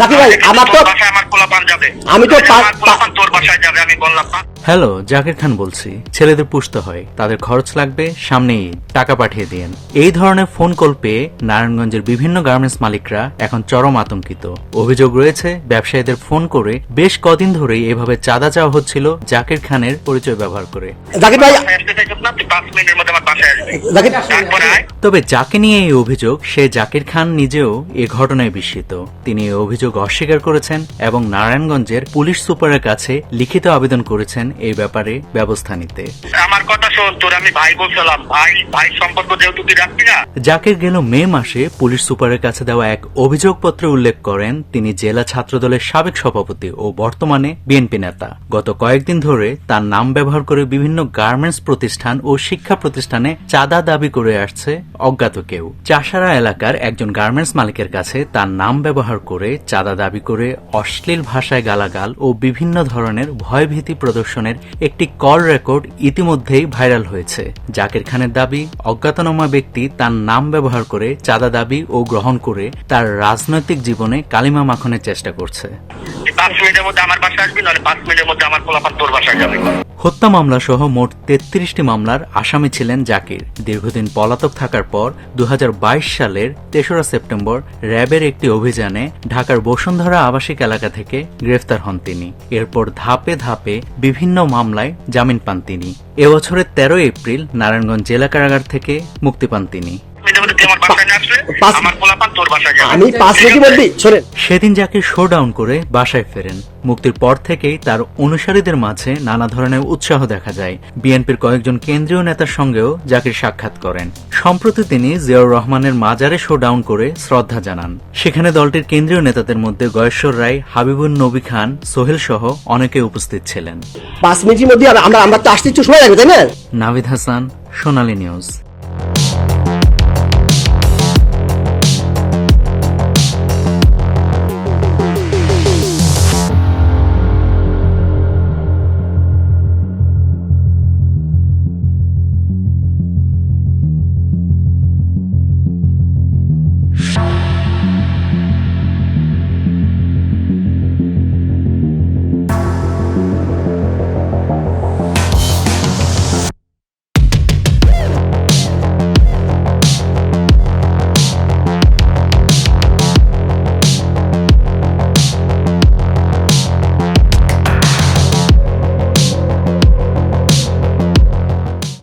জাকির ভাই আমার তো আমি তো তোর বাসায় যাবে আমি বললাম না হ্যালো জাকির খান বলছি। ছেলেদের পুষতে হয়। তাদের খরচ লাগবে সামনে ঈদ টাকা পাঠিয়ে দিন এই ধরনের ফোন কল পেয়ে নারায়ণগঞ্জের বিভিন্ন গার্মেন্টস মালিকরা এখন চরম আতঙ্কিত। অভিযোগ রয়েছে ব্যবসায়ীদের ফোন করে বেশ কদিন ধরেই এভাবে চাঁদা চাওয়া হচ্ছিল জাকির খানের পরিচয় ব্যবহার করে। জাকির ভাই তবে যাকে নিয়ে এই অভিযোগ সে জাকির খান নিজেও এ ঘটনায় বিস্মিত। তিনি এই অভিযোগ অস্বীকার করেছেন এবং নারায়ণগঞ্জের পুলিশ সুপারের কাছে লিখিত আবেদন করেছেন এই ব্যাপারে ব্যবস্থা নিতে। আমার কথা শোন তোর আমি ভাই বলছিলাম ভাই ভাই সম্পর্ক যেহেতু তুই রাখবি না। জাকির গেল মে মাসে পুলিশ সুপারের কাছে দেওয়া এক অভিযোগপত্রে উল্লেখ করেন তিনি জেলা ছাত্রদলের সাবেক সভাপতি ও বর্তমানে বিএনপি নেতা। গত কয়েকদিন ধরে তার নাম ব্যবহার করে বিভিন্ন গার্মেন্টস প্রতিষ্ঠান ও শিক্ষা প্রতিষ্ঠানে চাঁদা দাবি করে আসছে অজ্ঞাত কেউ। চাষারা এলাকার একজন গার্মেন্টস মালিকের কাছে তার নাম ব্যবহার করে চাঁদা দাবি করে অশ্লীল ভাষায় গালাগাল ও বিভিন্ন ধরনের ভয়ভীতি প্রদর্শনের একটি কল রেকর্ড ইতিমধ্যেই ভাইরাল হয়েছে। জাকির খানের দাবি অজ্ঞাতনামা ব্যক্তি তার নাম ব্যবহার করে চাঁদা দাবি ও গ্রহণ করে তার রাজনৈতিক জীবনে কালিমা মাখনের চেষ্টা করছে। পাঁচ মিনিটের মধ্যে আমার বাসায় আসবি নাহলে পাঁচ মিনিটের মধ্যে আমার পোলাপান তোর বাসায় যাবে। হত্যা মামলা সহ মোট তেত্রিশটি মামলার আসামি ছিলেন জাকির। দীর্ঘদিন পলাতক থাকার পর দু হাজার বাইশ সালের তেসরা সেপ্টেম্বর র্যাবের একটি অভিযানে ঢাকার বসুন্ধরা আবাসিক এলাকা থেকে গ্রেফতার হন তিনি। এরপর ধাপে ধাপে বিভিন্ন মামলায় জামিন পান তিনি। এবছরের তেরোই এপ্রিল নারায়ণগঞ্জ জেলা কারাগার থেকে মুক্তি পান তিনি। আমি পাঁচ মিনিটের মধ্যেই শোনেন। সেদিন যাকে শোডাউন করে বাসায় ফেরেন মুক্তির পর থেকেই তার অনুসারীদের মাঝে নানা ধরনের উৎসাহ দেখা যায়। বিএনপির কয়েকজন কেন্দ্রীয় নেতার সঙ্গেও জাকির সাক্ষাৎ করেন। সম্প্রতি তিনি জিয়াউর রহমানের মাজারে শোডাউন করে শ্রদ্ধা জানান। সেখানে দলটির কেন্দ্রীয় নেতাদের মধ্যে গয়েশ্বর রায় হাবিবুন নবী খান সোহেল সহ অনেকে উপস্থিত ছিলেন। পাঁচ মিনিটের মধ্যে আমরা আমরা তো আসতে একটু সময় লাগবে তাই না? নাভিদ হাসান সোনালী নিউজ।